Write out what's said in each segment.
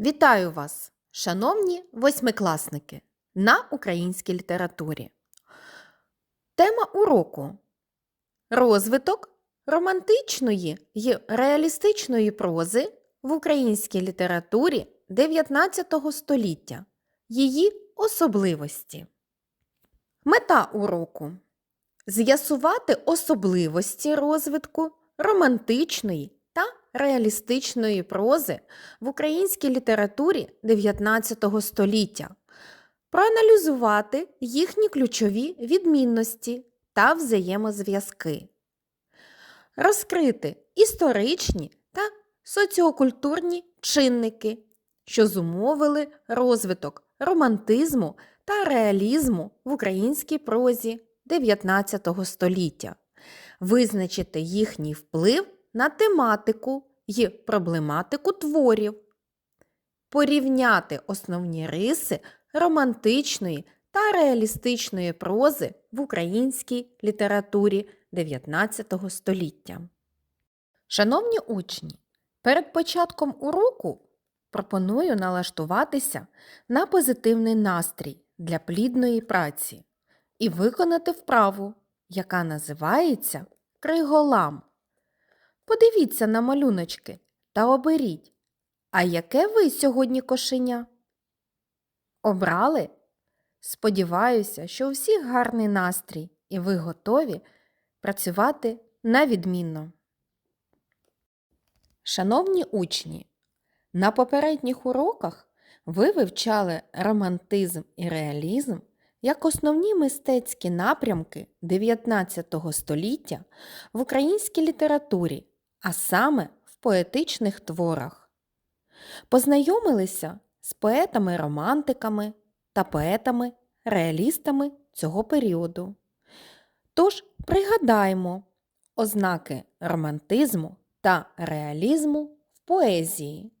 Вітаю вас, шановні восьмикласники, на українській літературі. Тема уроку розвиток романтичної й реалістичної прози в українській літературі 19 століття. Її особливості. Мета уроку з'ясувати особливості розвитку романтичної реалістичної прози в українській літературі 19 століття, проаналізувати їхні ключові відмінності та взаємозв'язки, розкрити історичні та соціокультурні чинники, що зумовили розвиток романтизму та реалізму в українській прозі 19 століття, визначити їхній вплив на тематику й проблематику творів, порівняти основні риси романтичної та реалістичної прози в українській літературі 19 століття. Шановні учні, перед початком уроку пропоную налаштуватися на позитивний настрій для плідної праці і виконати вправу, яка називається криголам. Подивіться на малюночки та оберіть, а яке ви сьогодні кошеня? Обрали? Сподіваюся, що у всіх гарний настрій і ви готові працювати на відмінно. Шановні учні, на попередніх уроках ви вивчали романтизм і реалізм як основні мистецькі напрямки 19 століття в українській літературі, а саме в поетичних творах. Познайомилися з поетами-романтиками та поетами-реалістами цього періоду. Тож пригадаємо ознаки романтизму та реалізму в поезії.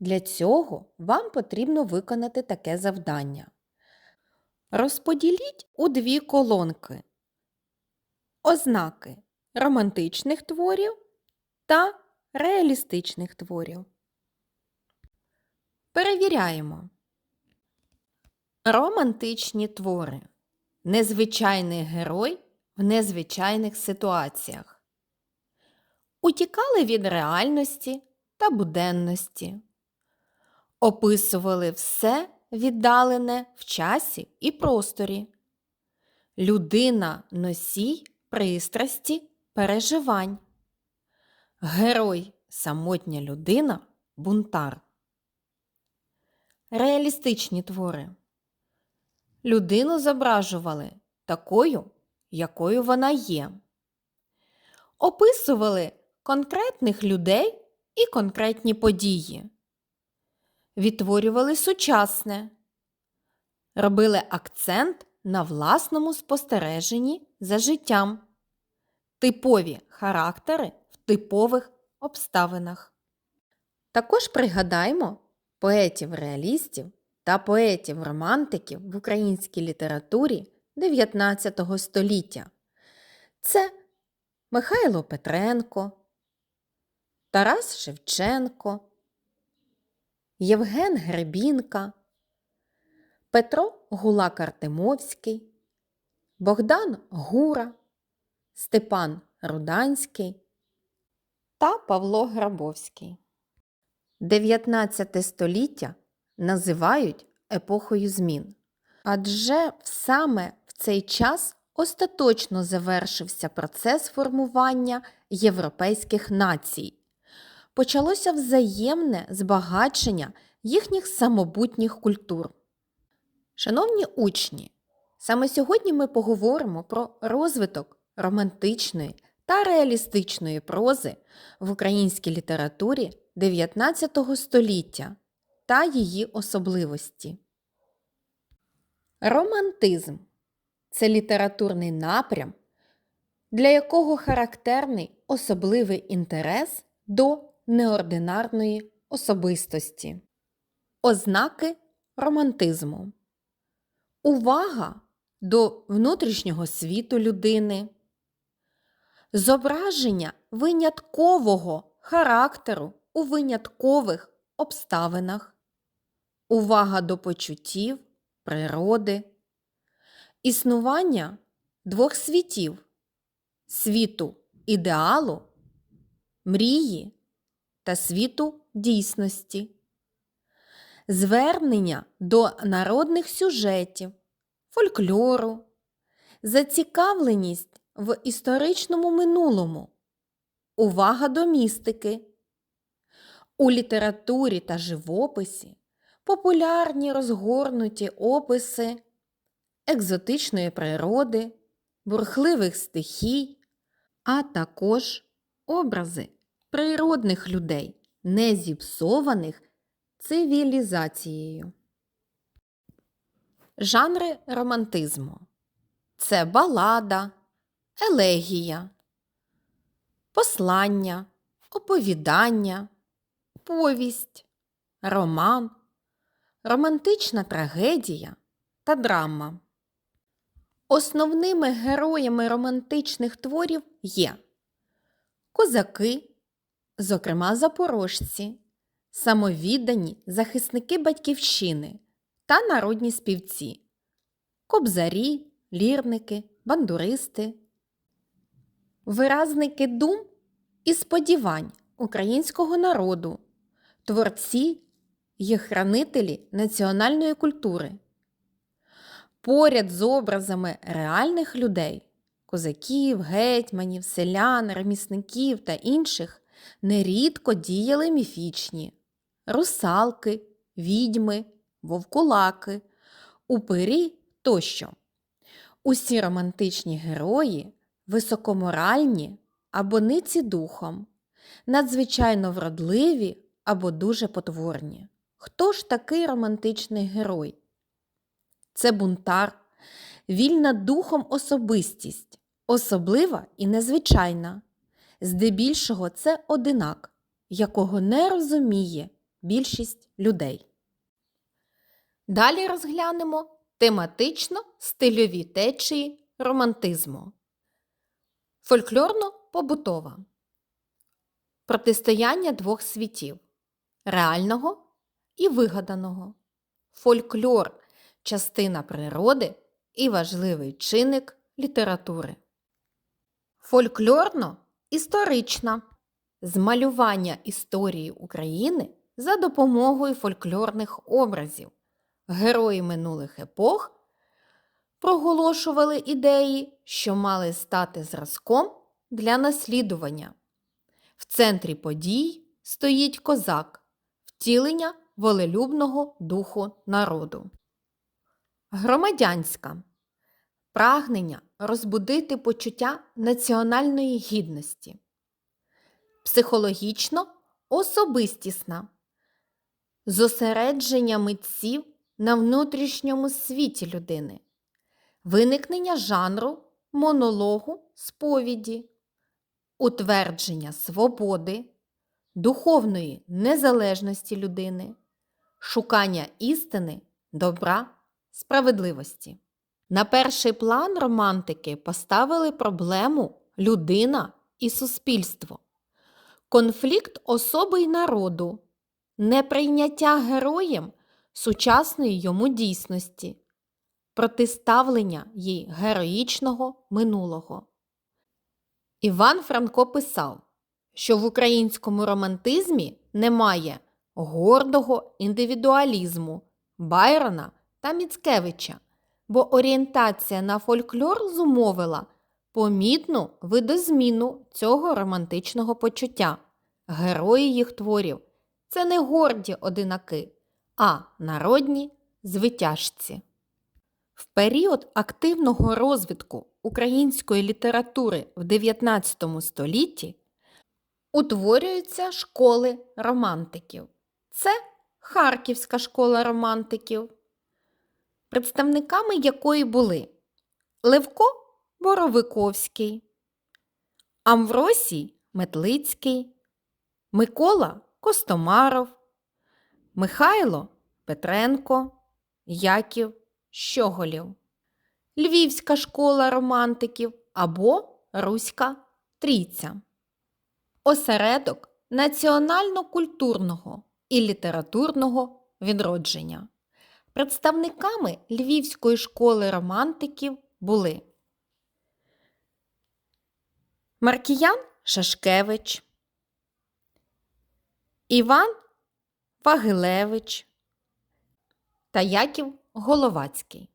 Для цього вам потрібно виконати таке завдання. Розподіліть у дві колонки ознаки романтичних творів та реалістичних творів. Перевіряємо. Романтичні твори. Незвичайний герой в незвичайних ситуаціях. Утікали від реальності та буденності. Описували все віддалене в часі і просторі. Людина носій пристрасті переживань. Герой самотня людина бунтар. Реалістичні твори. Людину зображували такою, якою вона є. Описували конкретних людей і конкретні події. Відтворювали сучасне, робили акцент на власному спостереженні за життям, типові характери типових обставинах. Також пригадаймо поетів-реалістів та поетів-романтиків в українській літературі 19 століття. Це Михайло Петренко, Тарас Шевченко, Євген Гребінка, Петро Гулак Артемовський, Богдан Гура, Степан Руданський та Павло Грабовський. 19 століття називають епохою змін, адже саме в цей час остаточно завершився процес формування європейських націй. Почалося взаємне збагачення їхніх самобутніх культур. Шановні учні, саме сьогодні ми поговоримо про розвиток романтичної та реалістичної прози в українській літературі 19 століття та її особливості. Романтизм це літературний напрям, для якого характерний особливий інтерес до неординарної особистості. Ознаки романтизму. Увага до внутрішнього світу людини. Зображення виняткового характеру у виняткових обставинах, увага до почуттів, природи, існування двох світів світу ідеалу, мрії та світу дійсності, звернення до народних сюжетів, фольклору, зацікавленість в історичному минулому, увага до містики. У літературі та живописі популярні розгорнуті описи екзотичної природи, бурхливих стихій, а також образи природних людей, не зіпсованих цивілізацією. Жанри романтизму це балада, елегія, послання, оповідання, повість, роман, романтична трагедія та драма. Основними героями романтичних творів є козаки, зокрема запорожці, самовіддані захисники батьківщини та народні співці, кобзарі, лірники, бандуристи, виразники дум і сподівань українського народу, творці є хранителі національної культури. Поряд з образами реальних людей козаків, гетьманів, селян, ремісників та інших нерідко діяли міфічні русалки, відьми, вовкулаки, упирі тощо. Усі романтичні герої високоморальні або ниці духом, надзвичайно вродливі або дуже потворні. Хто ж такий романтичний герой? Це бунтар, вільна духом особистість, особлива і незвичайна. Здебільшого це одинак, якого не розуміє більшість людей. Далі розглянемо тематично стильові течії романтизму. Фольклорно-побутова протистояння двох світів реального і вигаданого. Фольклор частина природи і важливий чинник літератури. Фольклорно-історична змалювання історії України за допомогою фольклорних образів. Герої минулих епох проголошували ідеї, що мали стати зразком для наслідування. В центрі подій стоїть козак, втілення волелюбного духу народу. Громадянська прагнення розбудити почуття національної гідності. Психологічно особистісна зосередження митців на внутрішньому світі людини, виникнення жанру монологу сповіді, утвердження свободи, духовної незалежності людини, шукання істини, добра, справедливості. На перший план романтики поставили проблему людина і суспільство, конфлікт особи й народу, неприйняття героєм сучасної йому дійсності, протиставлення їй героїчного минулого. Іван Франко писав, що в українському романтизмі немає гордого індивідуалізму Байрона та Міцкевича, бо орієнтація на фольклор зумовила помітну видозміну цього романтичного почуття. Герої їх творів це не горді одинаки, а народні звитяжці. В період активного розвитку української літератури в 19 столітті утворюються школи романтиків. Це Харківська школа романтиків, представниками якої були Левко Боровиковський, Амвросій Метлицький, Микола Костомаров, Михайло Петренко, Яків Щоголів, Львівська школа романтиків або Руська Трійця. Осередок національно-культурного і літературного відродження. Представниками Львівської школи романтиків були Маркіян Шашкевич, Іван Вагилевич та Яків Головацький.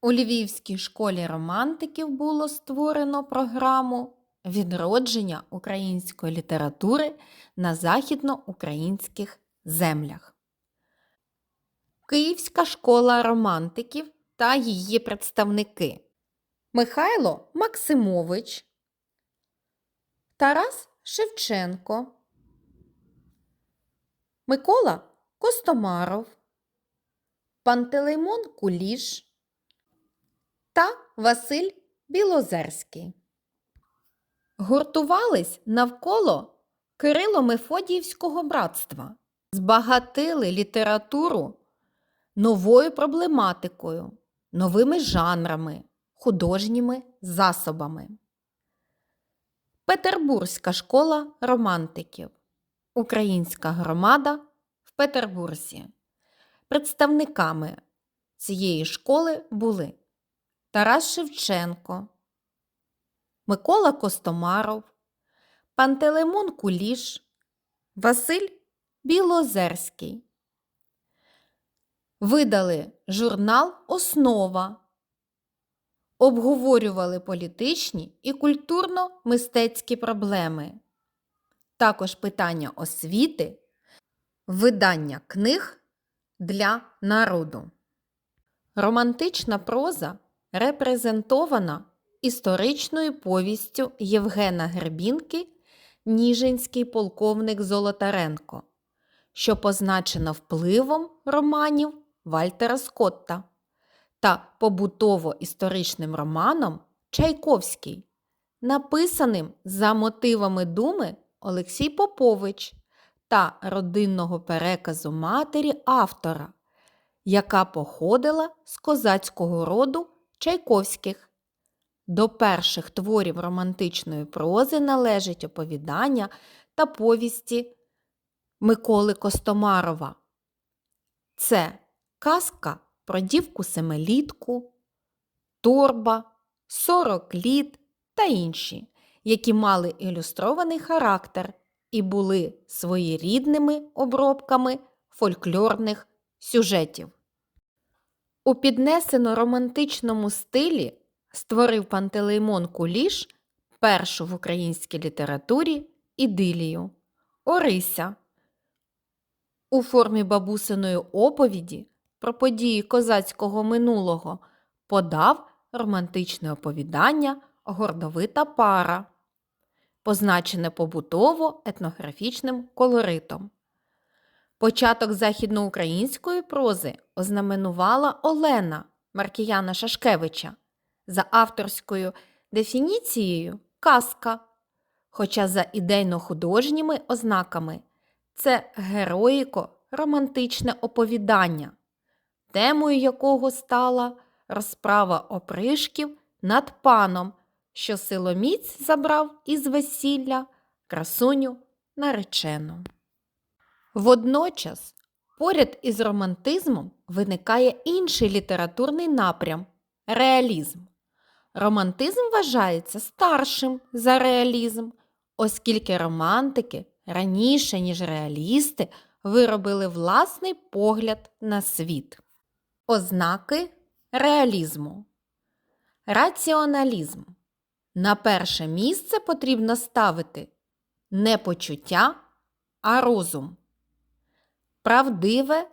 У Львівській школі романтиків було створено програму відродження української літератури на західноукраїнських землях. Київська школа романтиків та її представники Михайло Максимович, Тарас Шевченко, Микола Костомаров, Пантелеймон Куліш та Василь Білозерський. Гуртувались навколо Кирило-Мефодіївського братства, збагатили літературу новою проблематикою, новими жанрами, художніми засобами. Петербурзька школа романтиків. Українська громада в Петербурзі. Представниками цієї школи були Тарас Шевченко, Микола Костомаров, Пантелеймон Куліш, Василь Білозерський. Видали журнал Основа. Обговорювали політичні і культурно-мистецькі проблеми, також питання освіти, видання книг для народу. Романтична проза репрезентована історичною повістю Євгена Гребінки Ніжинський полковник Золотаренко, що позначена впливом романів Вальтера Скотта та побутово-історичним романом Чайковський, написаним за мотивами думи Олексій Попович та родинного переказу матері автора, яка походила з козацького роду Чайковських. До перших творів романтичної прози належать оповідання та повісті Миколи Костомарова. Це казка про дівку семилітку, торба, сорок літ та інші, які мали ілюстрований характер і були своєрідними обробками фольклорних сюжетів. У піднесено романтичному стилі створив Пантелеймон Куліш першу в українській літературі ідилію Орися. У формі бабусиної оповіді про події козацького минулого подав романтичне оповідання Гордовита пара, позначене побутово етнографічним колоритом. Початок західноукраїнської прози ознаменувала Олена Маркіяна Шашкевича за авторською дефініцією казка, хоча за ідейно-художніми ознаками це героїко-романтичне оповідання, темою якого стала розправа опришків над паном, що силоміць забрав із весілля красуню наречену. Водночас, поряд із романтизмом виникає інший літературний напрям реалізм. Романтизм вважається старшим за реалізм, оскільки романтики раніше, ніж реалісти, виробили власний погляд на світ. Ознаки реалізму. Раціоналізм. На перше місце потрібно ставити не почуття, а розум. Правдиве,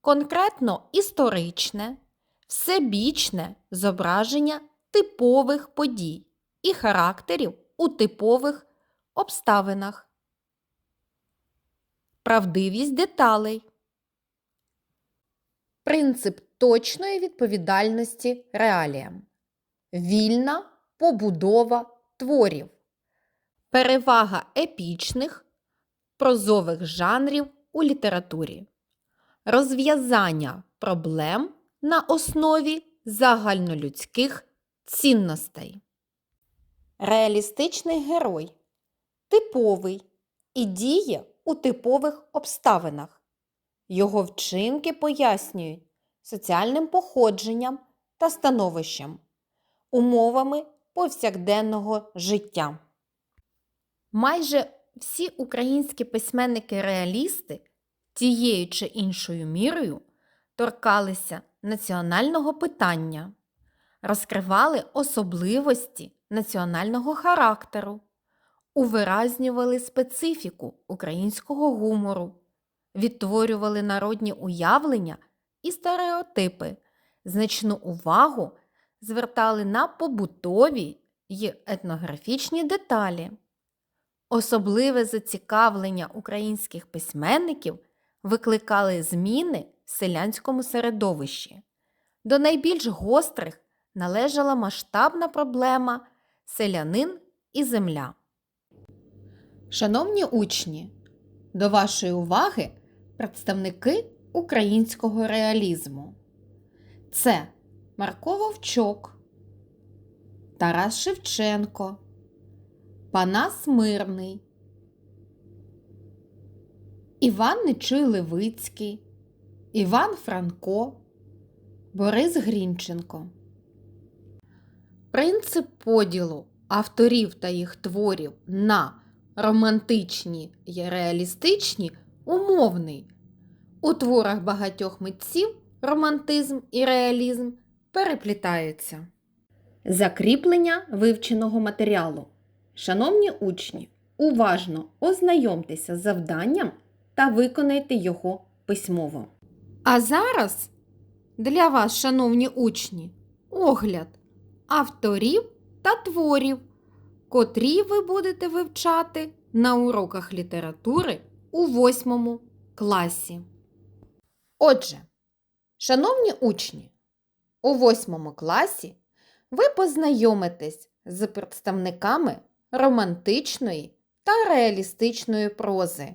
конкретно історичне, всебічне зображення типових подій і характерів у типових обставинах. Правдивість деталей. Принцип точної відповідальності реаліям. Вільна побудова творів. Перевага епічних прозових жанрів у літературі. Розв'язання проблем на основі загальнолюдських цінностей. Реалістичний герой типовий і діє у типових обставинах. Його вчинки пояснюють соціальним походженням та становищем, умовами повсякденного життя. Майже всі українські письменники-реалісти тією чи іншою мірою торкалися національного питання, розкривали особливості національного характеру, увиразнювали специфіку українського гумору, відтворювали народні уявлення і стереотипи, значну увагу звертали на побутові й етнографічні деталі. Особливе зацікавлення українських письменників викликали зміни в селянському середовищі. До найбільш гострих належала масштабна проблема селянин і земля. Шановні учні, до вашої уваги представники українського реалізму. Це Марко Вовчок, Тарас Шевченко, Панас Мирний, Іван Нечуй Левицький, Іван Франко, Борис Грінченко. Принцип поділу авторів та їх творів на романтичні й реалістичні умовний. У творах багатьох митців романтизм і реалізм переплітаються. Закріплення вивченого матеріалу. Шановні учні, уважно ознайомтеся з завданням та виконайте його письмово. А зараз для вас, шановні учні, огляд авторів та творів, котрі ви будете вивчати на уроках літератури у восьмому класі. Отже, шановні учні, у восьмому класі ви познайомитесь з представниками романтичної та реалістичної прози,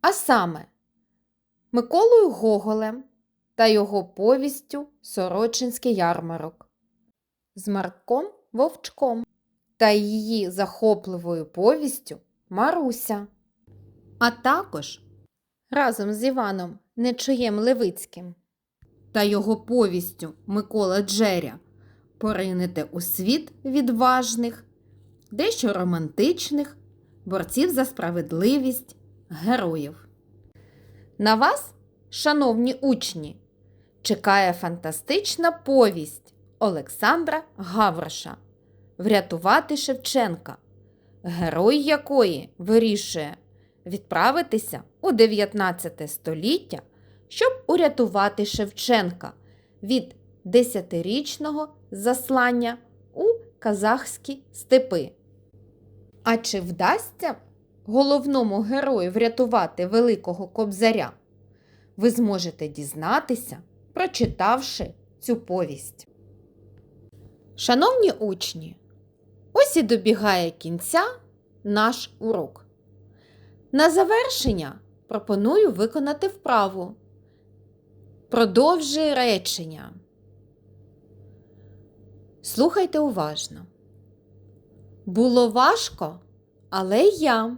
а саме Миколою Гоголем та його повістю Сорочинський ярмарок, з Марком Вовчком та її захопливою повістю Маруся, а також разом з Іваном Нечуєм Левицьким та його повістю Микола Джеря поринете у світ відважних, дещо романтичних, борців за справедливість, героїв. На вас, шановні учні, чекає фантастична повість Олександра Гавроша Врятувати Шевченка, герой якої вирішує відправитися у 19 століття, щоб урятувати Шевченка від десятирічного заслання у казахські степи. А чи вдасться головному герою врятувати Великого Кобзаря? Ви зможете дізнатися, прочитавши цю повість. Шановні учні, ось і добігає кінця наш урок. На завершення пропоную виконати вправу. Продовжуй речення. Слухайте уважно. Було важко, але я.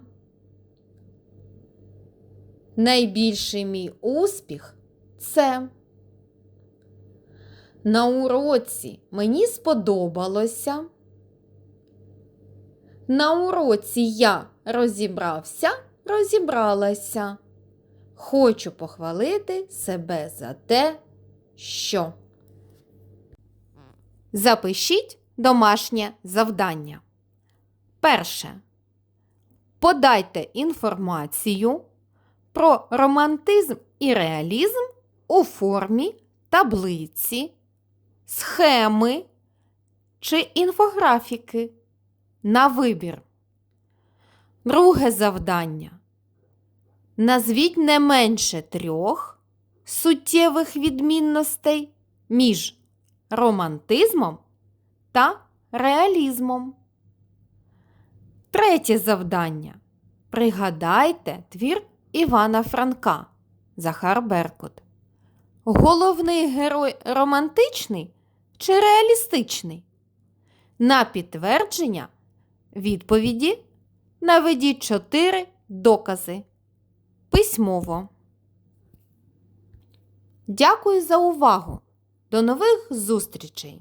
Найбільший мій успіх це. На уроці мені сподобалося. На уроці я розібрався, розібралася. Хочу похвалити себе за те, що. Запишіть домашнє завдання. Перше. Подайте інформацію про романтизм і реалізм у формі таблиці, схеми чи інфографіки на вибір. Друге завдання. Назвіть не менше трьох суттєвих відмінностей між романтизмом та реалізмом. Третє завдання. Пригадайте твір Івана Франка Захар Беркут. Головний герой романтичний чи реалістичний? На підтвердження відповіді наведіть чотири докази письмово. Дякую за увагу! До нових зустрічей!